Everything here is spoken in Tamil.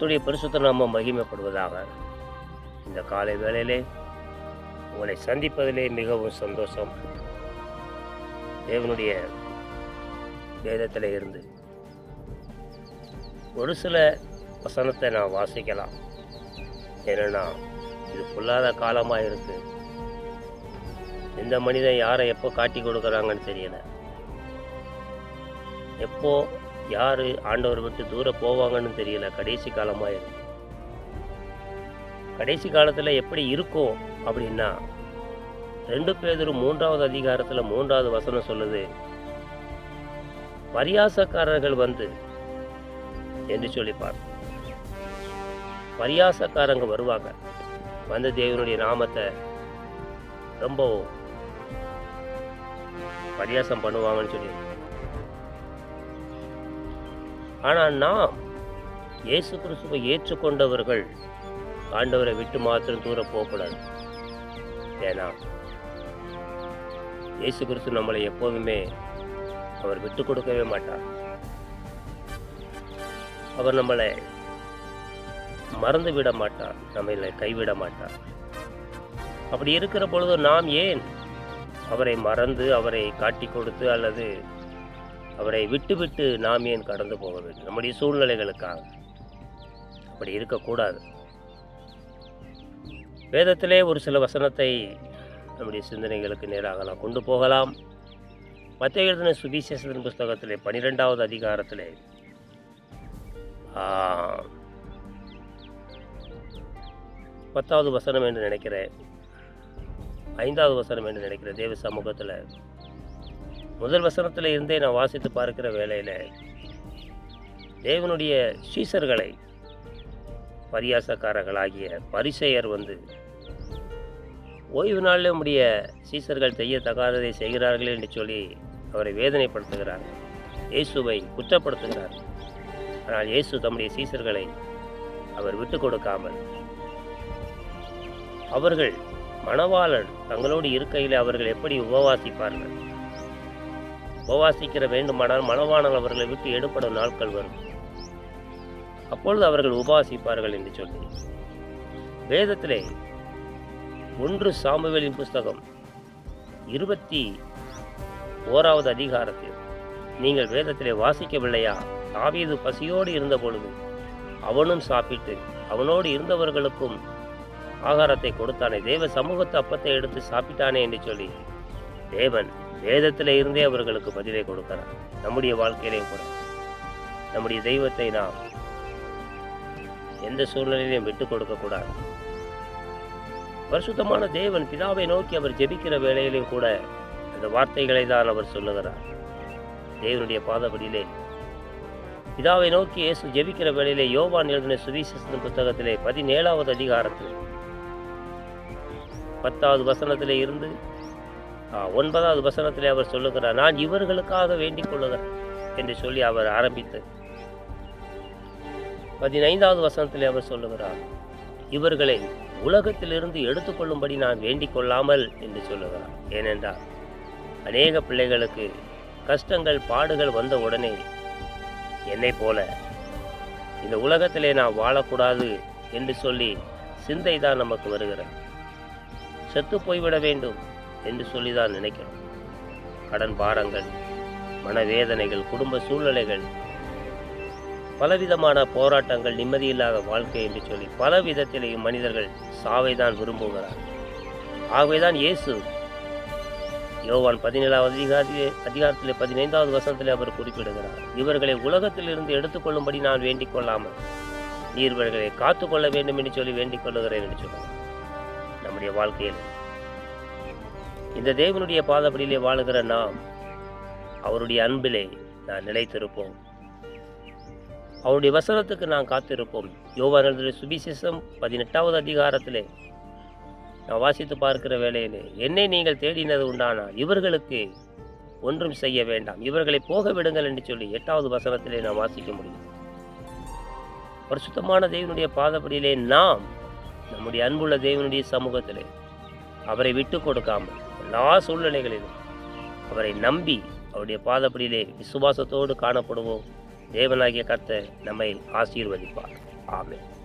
கர்த்தருடைய பரிசுத்த நாமம் மகிமைப்படுவதாக இந்த காலை வேளையிலே உங்களை சந்திப்பதிலே மிகவும் சந்தோஷம். தேவனுடைய வேதத்தில் இருந்து ஒரு சில வசனத்தை நான் வாசிக்கலாம். ஏன்னா இது பொல்லாத காலமாக இருக்கு. இந்த மனிதன் யாரை எப்போ காட்டி கொடுக்குறாங்கன்னு தெரியல. எப்போ யார் ஆண்டவர் விட்டு தூரம் போவாங்கன்னு தெரியல. கடைசி காலமாக இருக்கு. கடைசி காலத்தில் எப்படி இருக்கும் அப்படின்னா ரெண்டு பேதரும் மூன்றாவது அதிகாரத்தில் மூன்றாவது வசனம் சொல்லுது பரியாசக்காரர்கள் வந்து என்று சொல்லிப்பார் பரியாசக்காரங்க வருவாங்க. வந்து தேவனுடைய நாமத்தை ரொம்ப பரியாசம் பண்ணுவாங்கன்னு சொல்லி ஆனால் நாம் இயேசு கிறிஸ்துவை ஏற்றுக்கொண்டவர்கள் ஆண்டவரை விட்டு மாத்திரம் தூரம் போகக்கூடாது. ஏன்னா இயேசு கிறிஸ்து நம்மளை எப்போதுமே அவர் விட்டு கொடுக்கவே மாட்டார். அவர் நம்மளை மறந்து விட மாட்டார் நம்மளை கைவிட மாட்டார். அப்படி இருக்கிற பொழுது நாம் ஏன் அவரை மறந்து அவரை காட்டி கொடுத்து அல்லது அவரை விட்டு விட்டு நாம் ஏன் கடந்து போக வேண்டும்? நம்முடைய சூழ்நிலைகளுக்காக. அப்படி இருக்கக்கூடாது. வேதத்திலே ஒரு சில வசனத்தை நம்முடைய சிந்தனைகளுக்கு நேராக நாம் கொண்டு போகலாம். மத்திய எழுதின சுவிசேஷத்தின் புஸ்தகத்திலே பனிரெண்டாவது அதிகாரத்திலே பத்தாவது வசனம் என்று நினைக்கிறேன். ஐந்தாவது வசனம் என்று நினைக்கிறேன். தேவ சமூகத்தில் முதல் வசனத்தில் இருந்தே நான் வாசித்து பார்க்கிற வேலையில் தேவனுடைய சீசர்களை பரியாசக்காரர்களாகிய பரிசெயர் வந்து ஓய்வு நாளில் உடைய சீசர்கள் செய்யத்தகாததை செய்கிறார்கள் என்று சொல்லி அவரை வேதனைப்படுத்துகிறார். இயேசுவை குற்றப்படுத்துகிறார். ஆனால் இயேசு தம்முடைய சீசர்களை அவர் விட்டு கொடுக்காமல் அவர்கள் மணவாளன் தங்களோடு இருக்கையில் அவர்கள் எப்படி உபவாசிப்பார்கள்? உபவாசிக்கிற வேண்டுமானால் மணவாளன் அவர்களை விட்டு எடுப்படும் நாட்கள் வரும். அப்பொழுது அவர்கள் உபவாசிப்பார்கள் என்று சொல்லி. வேதத்திலே ஒன்று சாமுவேலின் புஸ்தகம் இருபத்தி ஓராவது அதிகாரத்தில் நீங்கள் வேதத்திலே வாசிக்கவில்லையா? தாவீது பசியோடு இருந்த பொழுது அவனும் சாப்பிட்டு அவனோடு இருந்தவர்களுக்கும் ஆகாரத்தை கொடுத்தானே தேவ சமூகத்து அப்பத்தை எடுத்து சாப்பிட்டானே என்று சொல்லி. தேவன் வேதத்தில் இருந்தே அவர்களுக்கு பதிலை கொடுக்கிறார். நம்முடைய வாழ்க்கையிலையும் கூட. நம்முடைய தெய்வத்தை நாம் எந்த சூழ்நிலையிலையும் விட்டு கொடுக்க கூடாது. பரிசுத்தமான தேவன் பிதாவை நோக்கி அவர் ஜெபிக்கிற வேளையிலும் கூட அந்த வார்த்தைகளை தான் அவர் சொல்லுகிறார். தேவனுடைய பாதபடியிலே. பிதாவை நோக்கி இயேசு ஜெபிக்கிற வேளையிலே யோவான் எழுதின சுவிசேஷத்தின் புத்தகத்திலே பதினேழாவது அதிகாரத்தில் பத்தாவது வசனத்திலே இருந்து ஒன்பதாவது வசனத்தில் அவர் சொல்லுகிறார் நான் இவர்களுக்காக வேண்டிக் கொள்ளுகிறேன் என்று சொல்லி அவர் ஆரம்பித்து பதினைந்தாவது வசனத்தில் அவர் சொல்லுகிறார் இவர்களை உலகத்திலிருந்து எடுத்துக்கொள்ளும்படி நான் வேண்டிக் கொள்ளாமல் என்று சொல்லுகிறார். ஏனென்றால் அநேக பிள்ளைகளுக்கு கஷ்டங்கள் பாடுகள் வந்த உடனே என்னை போல இந்த உலகத்திலே நான் வாழக்கூடாது என்று சொல்லி சிந்தை தான் நமக்கு வருகிறது. செத்து போய்விட வேண்டும். என்று சொல்லி தான் நினைக்கிறோம். கடன் பாரங்கள் மனவேதனைகள் குடும்ப சூழ்நிலைகள் பலவிதமான போராட்டங்கள் நிம்மதியில்லாத வாழ்க்கை என்று சொல்லி பல விதத்திலேயும் மனிதர்கள் சாவை தான் விரும்புகிறார் ஆகவேதான் இயேசு யோவான் பதினேழாவது அதிகாரி அதிகாரத்திலே பதினைந்தாவது வசனத்தில் அவர் குறிப்பிடுகிறார். இவர்களை உலகத்திலிருந்து எடுத்துக்கொள்ளும்படி நான் வேண்டிக் கொள்ளாமல் நீர் இவர்களை காத்துக்கொள்ள வேண்டும் என்று சொல்லி வேண்டிக் கொள்ளுகிறேன் என்று சொல்லுவார் நம்முடைய வாழ்க்கையில் இந்த தேவனுடைய பாதப்படியிலே வாழுகிற நாம் அவருடைய அன்பிலே நான் நிலைத்திருப்போம். அவருடைய வசனத்துக்கு நான் காத்திருப்போம். யோவான் எழுதின சுவிசேஷம் பதினெட்டாவது அதிகாரத்திலே நான் வாசித்து பார்க்கிற வேலையிலே என்னை நீங்கள் தேடினது உண்டானால் இவர்களுக்கு ஒன்றும் செய்ய வேண்டாம். இவர்களை போக விடுங்கள் என்று சொல்லி எட்டாவது வசனத்திலே நான் வாசிக்க முடியும். பரிசுத்தமான தேவனுடைய பாதப்படியிலே நாம் நம்முடைய அன்புள்ள தேவனுடைய சமூகத்திலே அவரை விட்டு கொடுக்காமல் எல்லா சூழ்நிலைகளிலும் அவரை நம்பி அவருடைய பாதப்படியிலே விசுவாசத்தோடு காணப்படுவோம். தேவனாகிய கர்த்தர் நம்மை ஆசீர்வதிப்பார். ஆமென்.